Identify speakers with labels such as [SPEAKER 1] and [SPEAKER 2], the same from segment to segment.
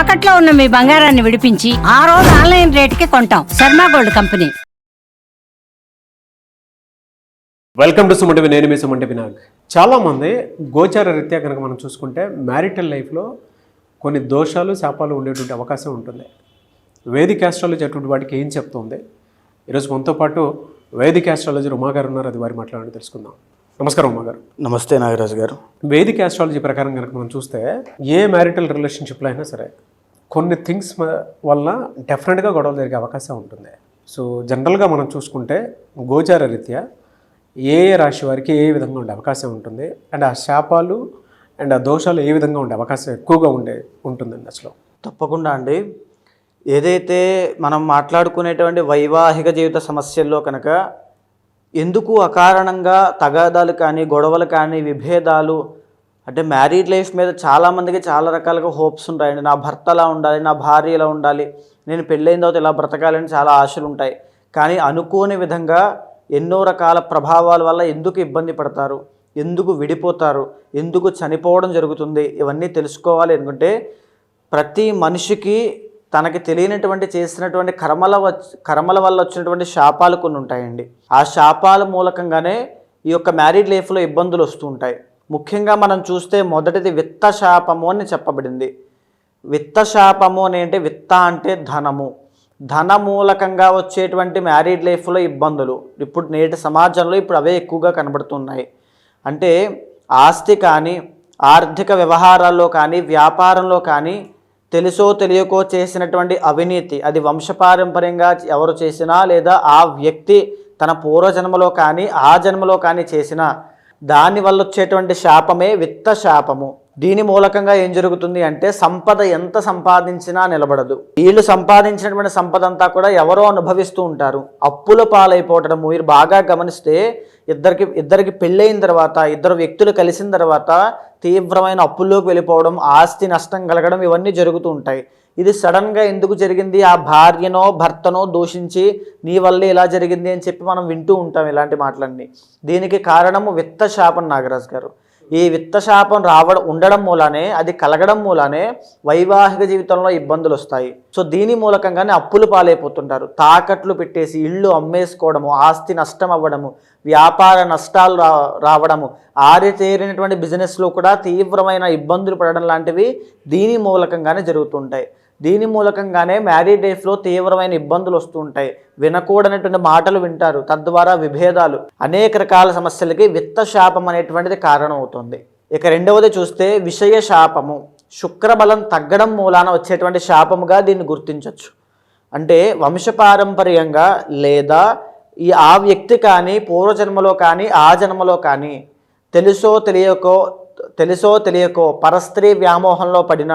[SPEAKER 1] తాకట్లో ఉన్న మీ బంగారాన్ని విడిపించి ఆ రోజు ఆన్లైన్ రేటుకి కొంటాం. Sharma gold company.
[SPEAKER 2] Welcome to Sumanti నేను మీ సుమంటి వినాగ్ చాలామంది గోచార రీత్యా కనుక మనం చూసుకుంటే మ్యారిటల్ లైఫ్లో కొన్ని దోషాలు శాపాలు ఉండేటువంటి అవకాశం ఉంటుంది. వేదిక ఆస్ట్రాలజీ అటువంటి వాటికి ఏం చెప్తుంది? ఈరోజు మనతో పాటు వేదిక ఆస్ట్రాలజీ ఉమా గారు ఉన్నారు. అది వారి మాట్లాడాలని తెలుసుకుందాం. నమస్కారం ఉమా గారు
[SPEAKER 3] నమస్తే నాగరాజు గారు.
[SPEAKER 2] వేదిక ఆస్ట్రాలజీ ప్రకారం కనుక మనం చూస్తే ఏ మ్యారిటల్ రిలేషన్షిప్లో అయినా సరే కొన్ని థింగ్స్ వల్ల డెఫినెట్గా గొడవలు జరిగే అవకాశం ఉంటుంది. సో జనరల్గా మనం చూసుకుంటే గోచార రీత్యా ఏ ఏ రాశి వారికి ఏ విధంగా ఉండే అవకాశం ఉంటుంది? అండ్ ఆ శాపాలు అండ్ ఆ దోషాలు ఏ విధంగా ఉండే అవకాశం ఎక్కువగా ఉండే ఉంటుందండి అసలు?
[SPEAKER 3] తప్పకుండా అండి. ఏదైతే మనం మాట్లాడుకునేటువంటి వైవాహిక జీవిత సమస్యల్లో కనుక ఎందుకు అకారణంగా తగాదాలు కానీ గొడవలు కానీ విభేదాలు అంటే మ్యారీడ్ లైఫ్ మీద చాలామందికి చాలా రకాలుగా హోప్స్ ఉంటాయండి. నా భర్త ఎలా ఉండాలి నా భార్య ఎలా ఉండాలి నేను పెళ్ళైన తర్వాత ఇలా బ్రతకాలని చాలా ఆశలు ఉంటాయి. కానీ అనుకోని విధంగా ఎన్నో రకాల ప్రభావాల వల్ల ఎందుకు ఇబ్బంది పడతారు ఎందుకు విడిపోతారు ఎందుకు చనిపోవడం జరుగుతుంది ఇవన్నీ తెలుసుకోవాలి అనుకుంటే ప్రతి మనిషికి తనకి తెలియనటువంటి చేసినటువంటి కర్మల కర్మల వల్ల వచ్చినటువంటి శాపాలు కొన్ని ఉంటాయండి. ఆ శాపాల మూలకంగానే ఈ యొక్క మ్యారీడ్ లైఫ్లో ఇబ్బందులు వస్తూ ఉంటాయి. ముఖ్యంగా మనం చూస్తే మొదటిది విత్త శాపము అని చెప్పబడింది. విత్త శాపము అని అంటే విత్త అంటే ధనము. ధన మూలకంగా వచ్చేటువంటి మ్యారీడ్ లైఫ్లో ఇబ్బందులు. ఇప్పుడు నేటి సమాజంలో ఇప్పుడు అవే ఎక్కువగా కనబడుతున్నాయి. అంటే ఆస్తి కానీ ఆర్థిక వ్యవహారాల్లో కానీ వ్యాపారంలో కానీ తెలుసో తెలియకో చేసినటువంటి అవినీతి అది వంశపారంపర్యంగా ఎవరు చేసినా లేదా ఆ వ్యక్తి తన పూర్వజన్మలో కానీ ఆ జన్మలో కానీ చేసినా దాని వల్ల వచ్చేటువంటి శాపమే విత్త శాపము. దీని మూలకంగా ఏం జరుగుతుంది అంటే సంపద ఎంత సంపాదించినా నిలబడదు. వీళ్ళు సంపాదించినటువంటి సంపద అంతా కూడా ఎవరో అనుభవిస్తూ ఉంటారు. అప్పుల పాలైపోవటం మీరు బాగా గమనిస్తే ఇద్దరికి ఇద్దరికి పెళ్ళైన తర్వాత ఇద్దరు వ్యక్తులు కలిసిన తర్వాత తీవ్రమైన అప్పుల్లోకి వెళ్ళిపోవడం ఆస్తి నష్టం కలగడం ఇవన్నీ జరుగుతూ ఉంటాయి. ఇది సడన్గా ఎందుకు జరిగింది? ఆ భార్యనో భర్తనో దూషించి నీ వల్లే ఇలా జరిగింది అని చెప్పి మనం వింటూ ఉంటాం ఇలాంటి మాటలన్నీ. దీనికి కారణము విత్త శాపం నాగరాజ్ గారు. ఈ విత్త శాపం రావడం ఉండడం మూలానే అది కలగడం మూలానే వైవాహిక జీవితంలో ఇబ్బందులు వస్తాయి. సో దీని మూలకంగానే అప్పులు పాలైపోతుంటారు. తాకట్లు పెట్టేసి ఇళ్ళు అమ్మేసుకోవడము ఆస్తి నష్టం అవ్వడము వ్యాపార నష్టాలు రా రావడము ఆరితేరినటువంటి బిజినెస్లో కూడా తీవ్రమైన ఇబ్బందులు పడడం లాంటివి దీని మూలకంగానే జరుగుతుంటాయి దీని మూలకంగానే మ్యారీడ్ లైఫ్లో తీవ్రమైన ఇబ్బందులు వస్తుంటాయి. వినకూడనటువంటి మాటలు వింటారు. తద్వారా విభేదాలు అనేక రకాల సమస్యలకి విత్త శాపం అనేటువంటిది కారణం అవుతుంది ఇక రెండవది చూస్తే విషయ శాపము. శుక్రబలం తగ్గడం మూలాన వచ్చేటువంటి శాపముగా దీన్ని గుర్తించవచ్చు అంటే వంశపారంపర్యంగా లేదా ఈ ఆ వ్యక్తి కానీ పూర్వజన్మలో కానీ ఆ జన్మలో కానీ తెలుసో తెలియకో తెలుసో తెలియకో పరస్త్రీ వ్యామోహంలో పడిన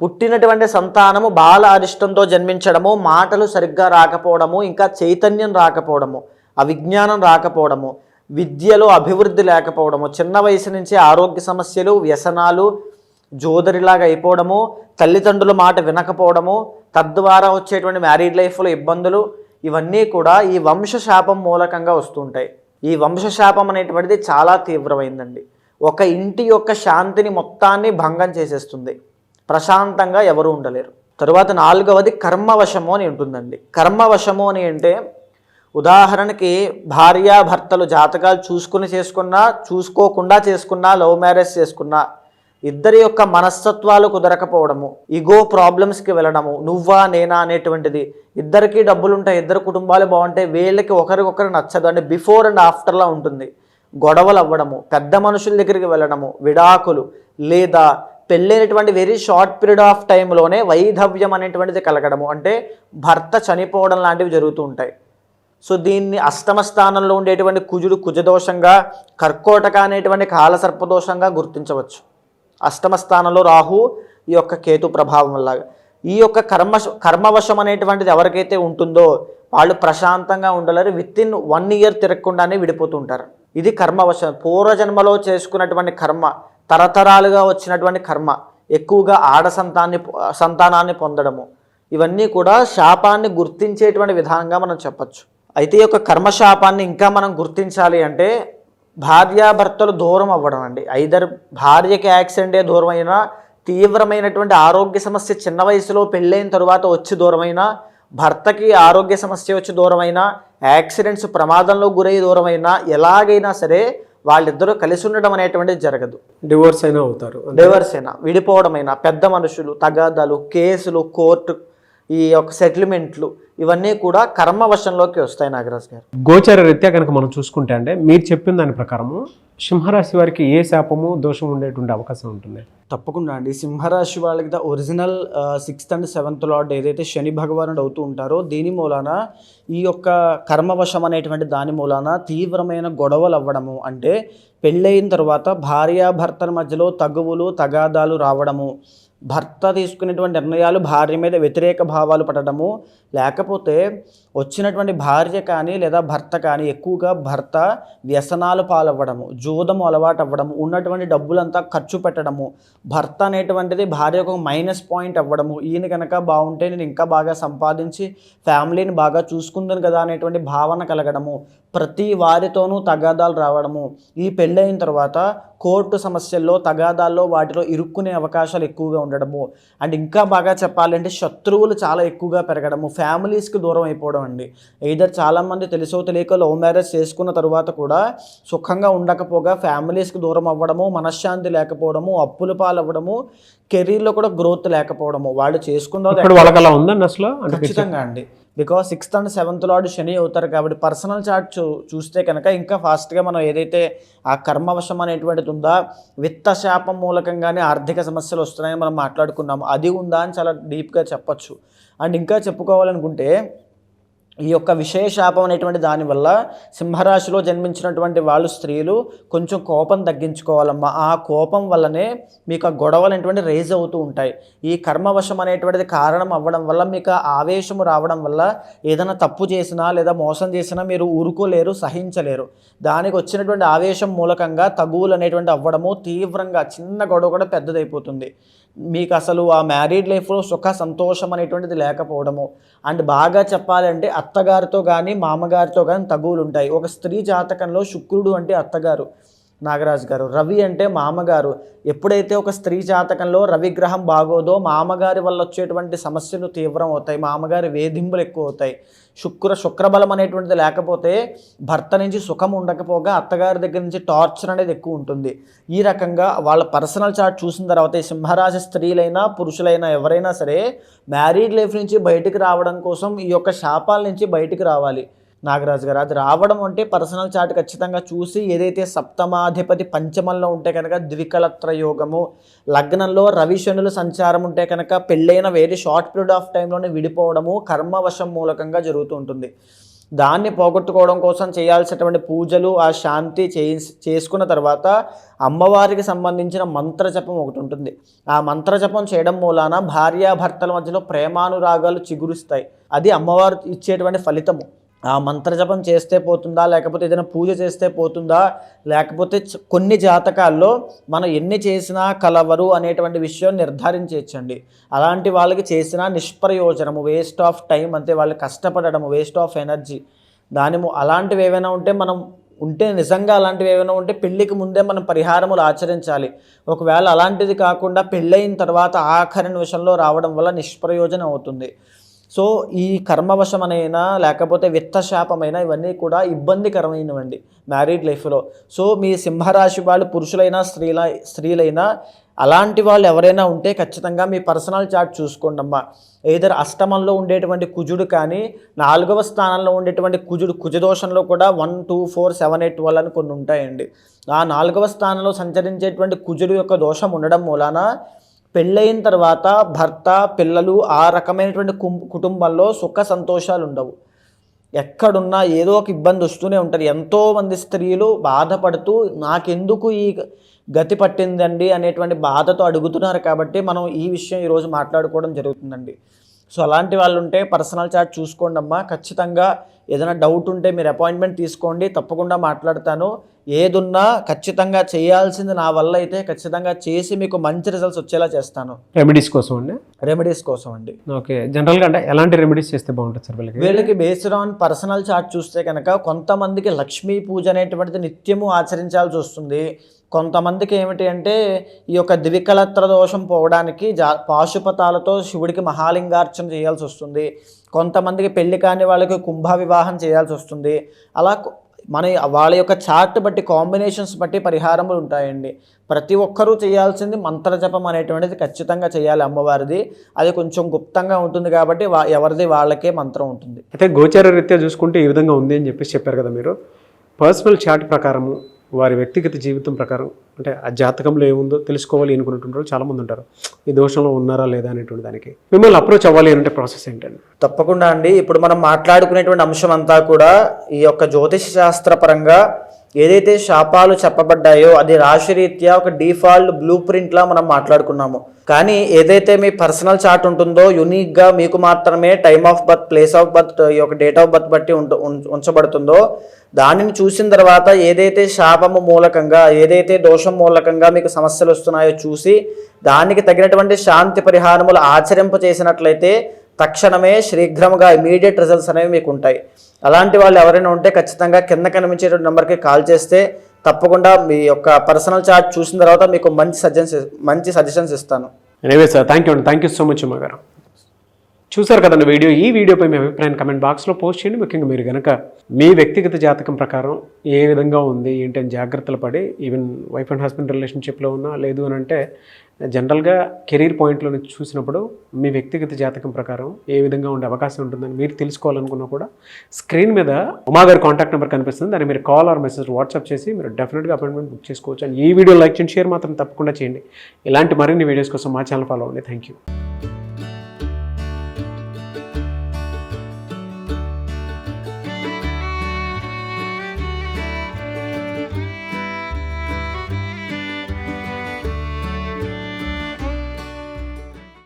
[SPEAKER 3] పుట్టినటువంటి సంతానము బాల అరిష్టంతో జన్మించడము మాటలు సరిగ్గా రాకపోవడము ఇంకా చైతన్యం రాకపోవడము అవిజ్ఞానం రాకపోవడము విద్యలో అభివృద్ధి లేకపోవడము చిన్న వయసు నుంచి ఆరోగ్య సమస్యలు వ్యసనాలు జోదరిలాగా అయిపోవడము తల్లిదండ్రుల మాట వినకపోవడము తద్వారా వచ్చేటువంటి మ్యారీడ్ లైఫ్లో ఇబ్బందులు ఇవన్నీ కూడా ఈ వంశశాపం మూలకంగా వస్తుంటాయి. ఈ వంశశాపం అనేటువంటిది చాలా తీవ్రమైందండి. ఒక ఇంటి యొక్క శాంతిని మొత్తాన్ని భంగం చేసేస్తుంది. ప్రశాంతంగా ఎవరు ఉండలేరు. తరువాత నాలుగవది కర్మవశము అని ఉంటుందండి. కర్మవశము అని అంటే ఉదాహరణకి భార్యాభర్తలు జాతకాలు చూసుకుని చేసుకున్నా చూసుకోకుండా చేసుకున్నా లవ్ మ్యారేజ్ చేసుకున్నా ఇద్దరి యొక్క మనస్తత్వాలు కుదరకపోవడము ఇగో ప్రాబ్లమ్స్కి వెళ్ళడము నువ్వా నేనా అనేటువంటిది. ఇద్దరికి డబ్బులు ఉంటాయి ఇద్దరు కుటుంబాలు బాగుంటాయి వీళ్ళకి ఒకరికొకరు నచ్చదు. అంటే బిఫోర్ అండ్ ఆఫ్టర్లా ఉంటుంది. గొడవలు అవ్వడము పెద్ద మనుషుల దగ్గరికి వెళ్ళడము విడాకులు లేదా పెళ్ళైనటువంటి వెరీ షార్ట్ పీరియడ్ ఆఫ్ టైంలోనే వైధవ్యం అనేటువంటిది కలగడము. అంటే భర్త చనిపోవడం లాంటివి జరుగుతూ ఉంటాయి. సో దీన్ని అష్టమ స్థానంలో ఉండేటువంటి కుజుడు కుజదోషంగా కర్కోటక అనేటువంటి కాలసర్పదోషంగా గుర్తించవచ్చు. అష్టమ స్థానంలో రాహు ఈ యొక్క కేతు ప్రభావం వల్ల. ఈ యొక్క కర్మ కర్మవశం అనేటువంటిది ఎవరికైతే ఉంటుందో వాళ్ళు ప్రశాంతంగా ఉండలేరు. విత్ ఇన్ వన్ ఇయర్ తిరగకుండానే విడిపోతుంటారు ఇది కర్మవశం. పూర్వజన్మలో చేసుకున్నటువంటి కర్మ. తరతరాలుగా వచ్చినటువంటి కర్మ ఎక్కువగా ఆడ సంతాన్ని సంతానాన్ని పొందడము ఇవన్నీ కూడా శాపాన్ని గుర్తించేటువంటి విధానంగా మనం చెప్పచ్చు. అయితే ఈ యొక్క కర్మశాపాన్ని ఇంకా మనం గుర్తించాలి అంటే భార్యాభర్తలు దూరం అవ్వడం అండి. ఐదర్ భార్యకి యాక్సిడెంటే దూరం అయినా తీవ్రమైనటువంటి ఆరోగ్య సమస్య చిన్న వయసులో పెళ్ళైన తరువాత వచ్చి దూరమైనా భర్తకి ఆరోగ్య సమస్య వచ్చి దూరమైనా యాక్సిడెంట్స్ ప్రమాదంలో గురై దూరమైనా ఎలాగైనా సరే వాళ్ళిద్దరూ కలిసి ఉండడం అనేటువంటిది జరగదు.
[SPEAKER 2] డివోర్స్ అయినా అవుతారు.
[SPEAKER 3] డైవర్స్ అయినా విడిపోవడమైనా పెద్ద మనుషులు తగాదాలు కేసులు కోర్టు ఈ యొక్క సెటిల్మెంట్లు ఇవన్నీ కూడా కర్మవశంలోకి వస్తాయి నాగరాజ్ గారు.
[SPEAKER 2] గోచార రీత్యా కనుక మనం చూసుకుంటే అంటే మీరు చెప్పిన దాని ప్రకారము సింహరాశి వారికి ఏ శాపము దోషం ఉండేటువంటి అవకాశం ఉంటుంది?
[SPEAKER 3] తప్పకుండా అండి. సింహరాశి వాళ్ళకి the original sixth and seventh lord ఏదైతే శని భగవానుడు అవుతూ ఉంటారో దీని మూలాన ఈ యొక్క కర్మవశం అనేటువంటి దాని మూలాన తీవ్రమైన గొడవలు అవ్వడము అంటే పెళ్ళయిన తర్వాత భార్యాభర్తల మధ్యలో తగువులు తగాదాలు రావడము. భర్త తీసుకునేటువంటి నిర్ణయాలు భార్య మీద వ్యతిరేక భావాలు పడడము. లేకపోతే వచ్చినటువంటి భార్య కానీ లేదా భర్త కానీ ఎక్కువగా భర్త వ్యసనాలు పాలవ్వడము జూదము అలవాటు అవ్వడము ఉన్నటువంటి డబ్బులంతా ఖర్చు పెట్టడము భర్త అనేటువంటిది భార్యకు ఒక మైనస్ పాయింట్ అవ్వడము ఈయన కనుక బాగుంటే నేను ఇంకా బాగా సంపాదించి ఫ్యామిలీని బాగా చూసుకుందని కదా అనేటువంటి భావన కలగడము ప్రతి వారితోనూ తగాదాలు రావడము ఈ పెళ్ళైన తర్వాత కోర్టు సమస్యల్లో తగాదాల్లో వాటిలో ఇరుక్కునే అవకాశాలు ఎక్కువగా ఉండడము. అండ్ ఇంకా బాగా చెప్పాలంటే శత్రువులు చాలా ఎక్కువగా పెరగడము ఫ్యామిలీస్కి దూరం అయిపోవడం అండి. either చాలామంది తెలుసో తెలియక లవ్ మ్యారేజ్ చేసుకున్న తర్వాత కూడా సుఖంగా ఉండకపోగా ఫ్యామిలీస్కి దూరం అవ్వడము మనశ్శాంతి లేకపోవడము అప్పుల పాలవ్వడము కెరీర్లో కూడా గ్రోత్ లేకపోవడము. వాళ్ళు చేసుకున్న
[SPEAKER 2] ఉందండి అసలు?
[SPEAKER 3] ఖచ్చితంగా అండి. Because sixth and seventh lord Shani అవుతారు కాబట్టి పర్సనల్ చార్ట్ చూ చూస్తే కనుక ఇంకా ఫాస్ట్గా మనం ఏదైతే ఆ కర్మవశం అనేటువంటిది ఉందా విత్త శాపం మూలకంగానే ఆర్థిక సమస్యలు వస్తున్నాయని మనం మాట్లాడుకున్నాము. అది ఉందా అని చాలా డీప్గా చెప్పొచ్చు. అండ్ ఇంకా చెప్పుకోవాలనుకుంటే ఈ యొక్క విశేషాపం అనేటువంటి దానివల్ల సింహరాశిలో జన్మించినటువంటి వాళ్ళు స్త్రీలు కొంచెం కోపం తగ్గించుకోవాలమ్మా. ఆ కోపం వల్లనే మీకు ఆ గొడవలు అనేటువంటి రేజ్ అవుతూ ఉంటాయి. ఈ కర్మవశం అనేటువంటిది కారణం అవ్వడం వల్ల మీకు ఆవేశము రావడం వల్ల ఏదైనా తప్పు చేసినా లేదా మోసం చేసినా మీరు ఊరుకోలేరు సహించలేరు. దానికి వచ్చినటువంటి ఆవేశం మూలకంగా తగువులు అనేటువంటి అవ్వడము తీవ్రంగా చిన్న గొడవ కూడా పెద్దదైపోతుంది. మీకు అసలు ఆ మ్యారీడ్ లైఫ్లో సుఖ సంతోషం అనేటువంటిది లేకపోవడము. అండ్ బాగా చెప్పాలంటే అత్తగారితో కానీ మామగారితో కానీ తగువులు ఉంటాయి ఒక స్త్రీ జాతకంలో శుక్రుడు అంటే అత్తగారు. నాగరాజు గారు. రవి అంటే మామగారు. ఎప్పుడైతే ఒక స్త్రీ జాతకంలో రవి గ్రహం బాగోదో మామగారి వల్ల వచ్చేటువంటి సమస్యలు తీవ్రం అవుతాయి. మామగారి వేధింపులు ఎక్కువ అవుతాయి. శుక్ర శుక్రబలం అనేటువంటిది లేకపోతే భర్త నుంచి సుఖం ఉండకపోగా అత్తగారి దగ్గర నుంచి టార్చర్ అనేది ఎక్కువ ఉంటుంది. ఈ రకంగా వాళ్ళ పర్సనల్ చార్ట్ చూసిన తర్వాత ఈ సింహరాశి స్త్రీలైనా పురుషులైనా ఎవరైనా సరే మ్యారీడ్ లైఫ్ నుంచి బయటికి రావడం కోసం ఈ యొక్క శాపాల నుంచి బయటికి రావాలి. నాగరాజు గారు. అది రావడం అంటే పర్సనల్ చార్ట్ ఖచ్చితంగా చూసి ఏదైతే సప్తమాధిపతి పంచమంలో ఉంటే కనుక ద్వికలత్ర యోగము లగ్నంలో రవిశనులు సంచారం ఉంటే కనుక పెళ్ళైన వేరే షార్ట్ పీరియడ్ ఆఫ్ టైంలోనే విడిపోవడము కర్మవశం మూలకంగా జరుగుతూ ఉంటుంది. దాన్ని పోగొట్టుకోవడం కోసం చేయాల్సినటువంటి పూజలు ఆ శాంతి చేసి చేసుకున్న తర్వాత అమ్మవారికి సంబంధించిన మంత్రజపం ఒకటి ఉంటుంది. ఆ మంత్రజపం చేయడం మూలాన భార్యాభర్తల మధ్యలో ప్రేమానురాగాలు చిగురుస్తాయి. అది అమ్మవారు ఇచ్చేటువంటి ఫలితము. ఆ మంత్రజపం చేస్తే పోతుందా? లేకపోతే ఏదైనా పూజ చేస్తే పోతుందా? లేకపోతే కొన్ని జాతకాల్లో మనం ఎన్ని చేసినా కలవరు అనేటువంటి విషయం నిర్ధారించవచ్చండి అలాంటి వాళ్ళకి చేసిన నిష్ప్రయోజనము వేస్ట్ ఆఫ్ టైం అంతే వాళ్ళు కష్టపడడము వేస్ట్ ఆఫ్ ఎనర్జీ దాని అలాంటివి ఏవైనా ఉంటే మనం ఉంటే నిజంగా అలాంటివి ఏమైనా ఉంటే పెళ్ళికి ముందే మనం పరిహారములు ఆచరించాలి. ఒకవేళ అలాంటిది కాకుండా పెళ్ళయిన తర్వాత ఆఖరి నిమిషంలో రావడం వల్ల నిష్ప్రయోజనం అవుతుంది. సో ఈ కర్మవశమైనా లేకపోతే విత్తశాపమైనా ఇవన్నీ కూడా ఇబ్బందికరమైనవండి మ్యారీడ్ లైఫ్లో. సో మీ సింహరాశి వాళ్ళు పురుషులైనా స్త్రీల స్త్రీలైనా అలాంటి వాళ్ళు ఎవరైనా ఉంటే ఖచ్చితంగా మీ పర్సనల్ చార్ట్ చూసుకోండి అమ్మా. ఏదర్ అష్టమంలో ఉండేటువంటి కుజుడు కానీ నాలుగవ స్థానంలో ఉండేటువంటి కుజుడు కుజదోషంలో కూడా one two four seven eight వల్ల అని కొన్ని ఉంటాయండి. ఆ నాలుగవ స్థానంలో సంచరించేటువంటి కుజుడు యొక్క దోషం ఉండడం మూలాన పెళ్ళయిన తర్వాత భర్త పిల్లలు ఆ రకమైనటువంటి కుటుంబంలో సుఖ సంతోషాలు ఉండవు ఎక్కడున్నా ఏదో ఒక ఇబ్బంది వస్తూనే ఉంటుంది. ఎంతోమంది స్త్రీలు బాధపడుతూ నాకెందుకు ఈ గతి పట్టిందండి? అనేటువంటి బాధతో అడుగుతున్నారు కాబట్టి మనం ఈ విషయం ఈరోజు మాట్లాడుకోవడం జరుగుతుందండి. సో అలాంటి వాళ్ళు ఉంటే పర్సనల్ చార్ట్ చూసుకోండి అమ్మా ఖచ్చితంగా ఏదైనా డౌట్ ఉంటే మీరు అపాయింట్మెంట్ తీసుకోండి. తప్పకుండా మాట్లాడతాను. ఏదున్నా ఖచ్చితంగా చేయాల్సింది నా వల్ల అయితే ఖచ్చితంగా చేసి మీకు మంచి రిజల్ట్స్ వచ్చేలా చేస్తాను.
[SPEAKER 2] రెమెడీస్ కోసం అండి?
[SPEAKER 3] రెమెడీస్ కోసం అండి.
[SPEAKER 2] ఓకే. జనరల్గా అంటే ఎలాంటి రెమెడీస్ చేస్తే బాగుంటుంది సార్ వీళ్ళకి?
[SPEAKER 3] వీళ్ళకి బేస్డ్ ఆన్ పర్సనల్ చార్ట్ చూస్తే కనుక కొంతమందికి లక్ష్మీ పూజ అనేటువంటిది నిత్యము ఆచరించాల్సి వస్తుంది. కొంతమందికి ఏమిటి అంటే ఈ యొక్క ద్వికలత్ర దోషం పోవడానికి జా పాశుపతాలతో శివుడికి మహాలింగార్చన చేయాల్సి వస్తుంది. కొంతమందికి పెళ్ళి కాని వాళ్ళకి కుంభ వివాహం చేయాల్సి వస్తుంది. అలా మన వాళ్ళ యొక్క చార్ట్ బట్టి కాంబినేషన్స్ బట్టి పరిహారములు ఉంటాయండి. ప్రతి ఒక్కరూ చేయాల్సింది మంత్రజపం అనేటువంటిది ఖచ్చితంగా చేయాలి అమ్మవారిది. అది కొంచెం గుప్తంగా ఉంటుంది కాబట్టి వా ఎవరిది వాళ్ళకే మంత్రం ఉంటుంది.
[SPEAKER 2] అయితే గోచర రీత్యా చూసుకుంటే ఈ విధంగా ఉంది అని చెప్పేసి చెప్పారు కదా మీరు. పర్సనల్ చార్ట్ ప్రకారము వారి వ్యక్తిగత జీవితం ప్రకారం అంటే ఆ జాతకంలో ఏముందో తెలుసుకోవాలి అనుకున్నటువంటి వాళ్ళు చాలామంది ఉంటారు. ఈ దోషంలో ఉన్నారా లేదా అనేటువంటి దానికి మిమ్మల్ని అప్రోచ్ అవ్వాలి అంటే ప్రాసెస్ ఏంటండి?
[SPEAKER 3] తప్పకుండా అండి. ఇప్పుడు మనం మాట్లాడుకునేటువంటి అంశం అంతా కూడా ఈ యొక్క జ్యోతిష శాస్త్ర పరంగా ఏదైతే శాపాలు చెప్పబడ్డాయో అది రాశిరీత్యా ఒక డిఫాల్ట్ బ్లూ ప్రింట్లా మనం మాట్లాడుకున్నాము. కానీ ఏదైతే మీ పర్సనల్ చార్ట్ ఉంటుందో యునిక్గా మీకు మాత్రమే time of birth place of birth ఈ యొక్క డేట్ ఆఫ్ బర్త్ బట్టి ఉం- ఉంచబడుతుందో దానిని చూసిన తర్వాత ఏదైతే శాపము మూలకంగా ఏదైతే దోషం మూలకంగా మీకు సమస్యలు వస్తున్నాయో చూసి దానికి తగినటువంటి శాంతి పరిహారములు ఆచరింప చేసినట్లయితే తక్షణమే శీఘ్రముగా ఇమీడియట్ రిజల్ట్స్ అనేవి మీకు ఉంటాయి అలాంటి వాళ్ళు ఎవరైనా ఉంటే ఖచ్చితంగా కింద కనిపించేటువంటి నెంబర్కి కాల్ చేస్తే తప్పకుండా మీ యొక్క పర్సనల్ చార్ట్ చూసిన తర్వాత మీకు మంచి సజెషన్స్ మంచి సజెషన్స్ ఇస్తాను.
[SPEAKER 2] ఎనివే సార్ థ్యాంక్ యూ అండి. Thank you so much Uma గారు. చూసారు కదండి వీడియో? ఈ వీడియోపై మీ అభిప్రాయం కమెంట్ బాక్స్లో పోస్ట్ చేయండి. ముఖ్యంగా మీరు కనుక మీ వ్యక్తిగత జాతకం ప్రకారం ఏ విధంగా ఉంది ఏంటి అని జాగ్రత్తలు పడి ఈవెన్ వైఫ్ అండ్ హస్బెండ్ రిలేషన్షిప్లో ఉన్నా లేదు అని అంటే జనరల్గా కెరీర్ పాయింట్లో చూసినప్పుడు మీ వ్యక్తిగత జాతకం ప్రకారం ఏ విధంగా ఉండే అవకాశం ఉంటుందని మీరు తెలుసుకోవాలనుకున్నా కూడా స్క్రీన్ మీద ఉమా గారి కాంటాక్ట్ నెంబర్ కనిపిస్తుంది. దాన్ని మీరు కాల్ ఆర్ మెసేజ్ వాట్సాప్ చేసి మీరు డెఫినెట్గా అపాయింట్మెంట్ బుక్ చేసుకోవచ్చు. అండ్ ఈ వీడియో లైక్ చేయండి షేర్ మాత్రం తప్పకుండా చేయండి. ఇలాంటి మరిన్ని వీడియోస్ కోసం మా ఛానల్ ఫాలో అవ్వండి. Thank you